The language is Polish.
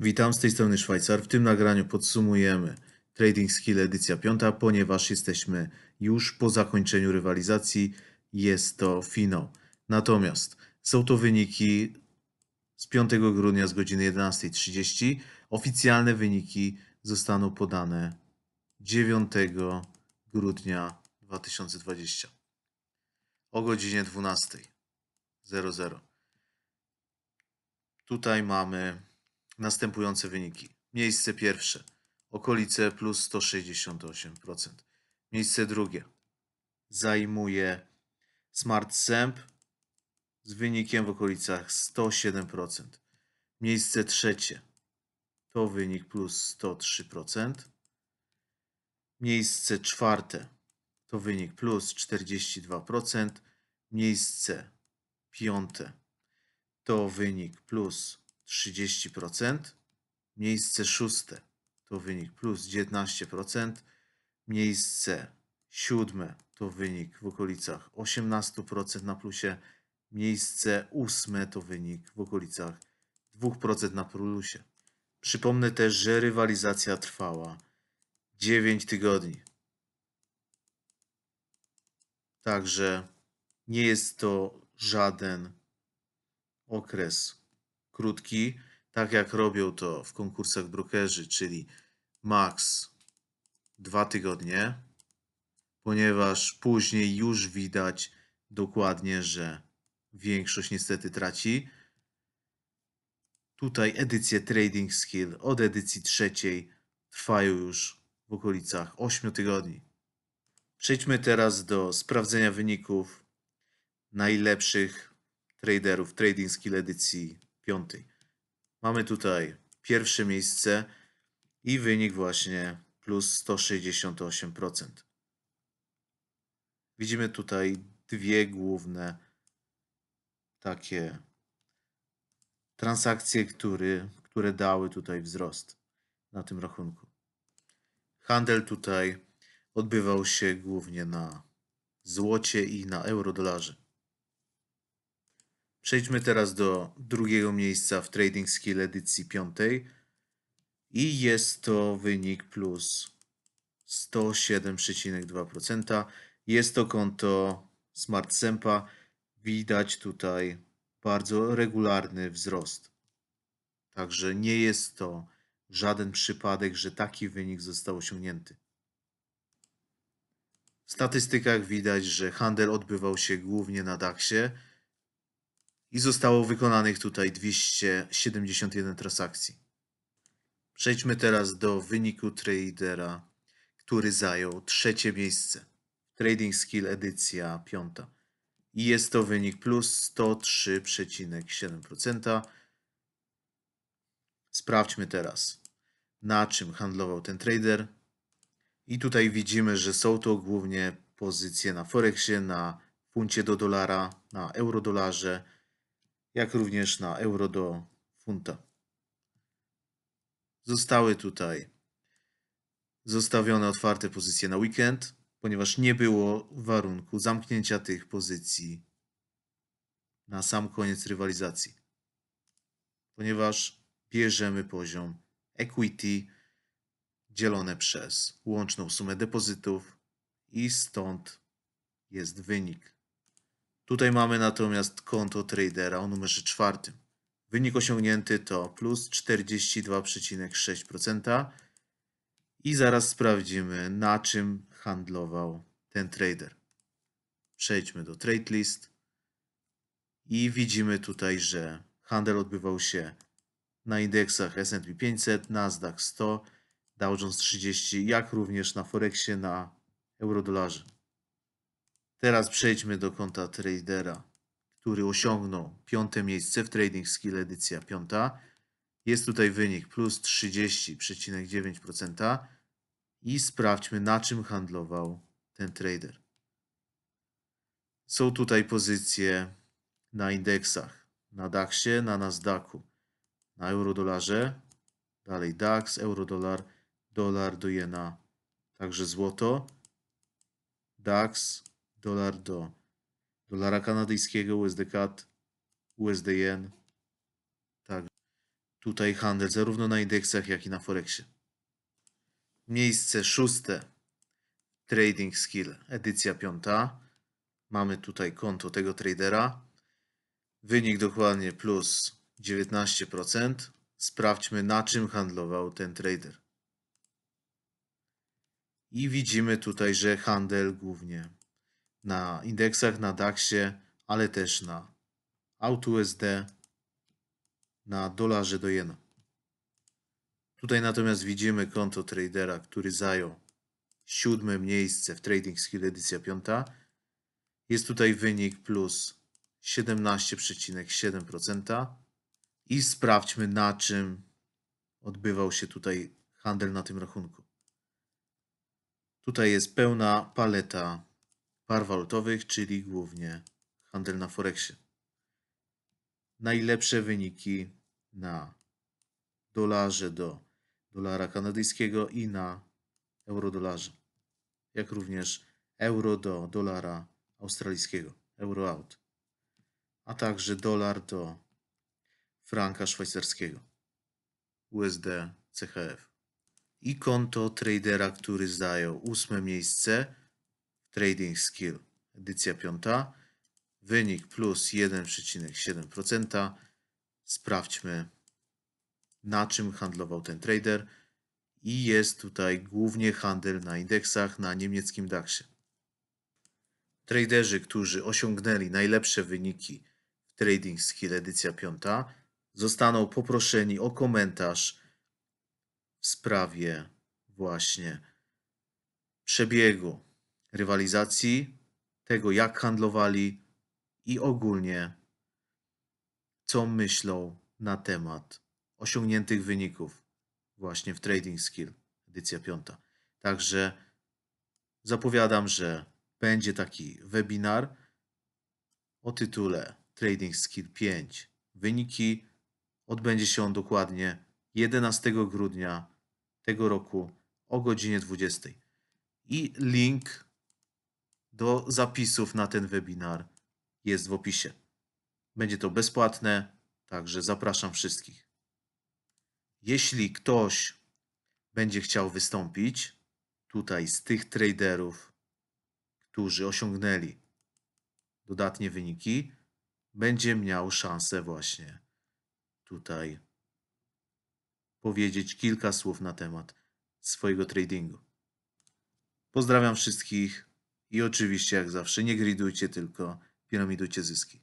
Witam z tej strony Szwajcar. W tym nagraniu podsumujemy Trading Skill edycja 5, ponieważ jesteśmy już po zakończeniu rywalizacji. Jest to finał. Natomiast są to wyniki z 5 grudnia z godziny 11.30. Oficjalne wyniki zostaną podane 9 grudnia 2020 o godzinie 12.00. Tutaj mamy następujące wyniki. Miejsce pierwsze, okolice plus 168%. Miejsce drugie zajmuje Smart Semp z wynikiem w okolicach 107%. Miejsce trzecie to wynik plus 103%. Miejsce czwarte to wynik plus 42%. Miejsce piąte to wynik plus 30%. Miejsce szóste to wynik plus 19%. Miejsce siódme to wynik w okolicach 18% na plusie. Miejsce ósme to wynik w okolicach 2% na plusie. Przypomnę też, że rywalizacja trwała 9 tygodni. Także nie jest to żaden okres krótki, tak jak robią to w konkursach brokerzy, czyli max dwa tygodnie, ponieważ później już widać dokładnie, że większość niestety traci. Tutaj edycje Trading Skill od edycji trzeciej trwają już w okolicach 8 tygodni. Przejdźmy teraz do sprawdzenia wyników najlepszych traderów Trading Skill edycji 5. Mamy tutaj pierwsze miejsce i wynik właśnie plus 168%. Widzimy tutaj dwie główne takie transakcje, które, które dały tutaj wzrost na tym rachunku. Handel tutaj odbywał się głównie na złocie i na euro-dolarze. Przejdźmy teraz do drugiego miejsca w Trading Skill edycji 5 i jest to wynik plus 107,2%. Jest to konto Smart Sempa. Widać tutaj bardzo regularny wzrost. Także nie jest to żaden przypadek, że taki wynik został osiągnięty. W statystykach widać, że handel odbywał się głównie na DAX-ie i zostało wykonanych tutaj 271 transakcji. Przejdźmy teraz do wyniku tradera, który zajął trzecie miejsce. Trading Skill edycja 5. I jest to wynik plus 103,7%. Sprawdźmy teraz, na czym handlował ten trader. I tutaj widzimy, że są to głównie pozycje na Forexie, na funcie do dolara, na euro-dolarze, jak również na euro do funta. Zostały tutaj zostawione otwarte pozycje na weekend, ponieważ nie było warunku zamknięcia tych pozycji na sam koniec rywalizacji. Ponieważ bierzemy poziom equity dzielone przez łączną sumę depozytów i stąd jest wynik. Tutaj mamy natomiast konto tradera o numerze czwartym. Wynik osiągnięty to plus 42,6% i zaraz sprawdzimy na czym handlował ten trader. Przejdźmy do trade list i widzimy tutaj, że handel odbywał się na indeksach S&P 500, Nasdaq 100, Dow Jones 30, jak również na Forexie na eurodolarze. Teraz przejdźmy do konta tradera, który osiągnął piąte miejsce w Trading Skill edycja 5. Jest tutaj wynik plus 30,9% i sprawdźmy na czym handlował ten trader. Są tutaj pozycje na indeksach, na DAX-ie, na Nasdaqu, na eurodolarze, dalej DAX, eurodolar, dolar do jena, także złoto, DAX, dolar do dolara kanadyjskiego, USD CAD, USD jen, tak. tutaj handel zarówno na indeksach, jak i na Forexie. Miejsce szóste. Trading Skill, edycja piąta. Mamy tutaj konto tego tradera. Wynik dokładnie plus 19%. Sprawdźmy, na czym handlował ten trader. I widzimy tutaj, że handel głównie na indeksach, na DAXie, ale też na AutoUSD, na dolarze do jena. Tutaj natomiast widzimy konto tradera, który zajął siódme miejsce w Trading Skill edycja 5. Jest tutaj wynik plus 17,7%. I sprawdźmy, na czym odbywał się tutaj handel na tym rachunku. Tutaj jest pełna paleta par walutowych, czyli głównie handel na Forexie. Najlepsze wyniki na dolarze do dolara kanadyjskiego i na euro-dolarze, jak również euro do dolara australijskiego, euro out, a także dolar do franka szwajcarskiego, USD CHF. I konto tradera, który zajął ósme miejsce Trading Skill, edycja piąta, wynik plus 1,7%. Sprawdźmy, na czym handlował ten trader. I jest tutaj głównie handel na indeksach na niemieckim DAXie. Traderzy, którzy osiągnęli najlepsze wyniki w Trading Skill edycja 5, zostaną poproszeni o komentarz w sprawie właśnie przebiegu rywalizacji, tego jak handlowali i ogólnie co myślą na temat osiągniętych wyników właśnie w Trading Skill edycja 5. Także zapowiadam, że będzie taki webinar o tytule Trading Skill 5 wyniki. Odbędzie się on dokładnie 11 grudnia tego roku o godzinie 20. I link do zapisów na ten webinar jest w opisie. Będzie to bezpłatne, także zapraszam wszystkich. Jeśli ktoś będzie chciał wystąpić tutaj z tych traderów, którzy osiągnęli dodatnie wyniki, będzie miał szansę właśnie tutaj powiedzieć kilka słów na temat swojego tradingu. Pozdrawiam wszystkich i oczywiście, jak zawsze, nie gridujcie, tylko piramidujcie zyski.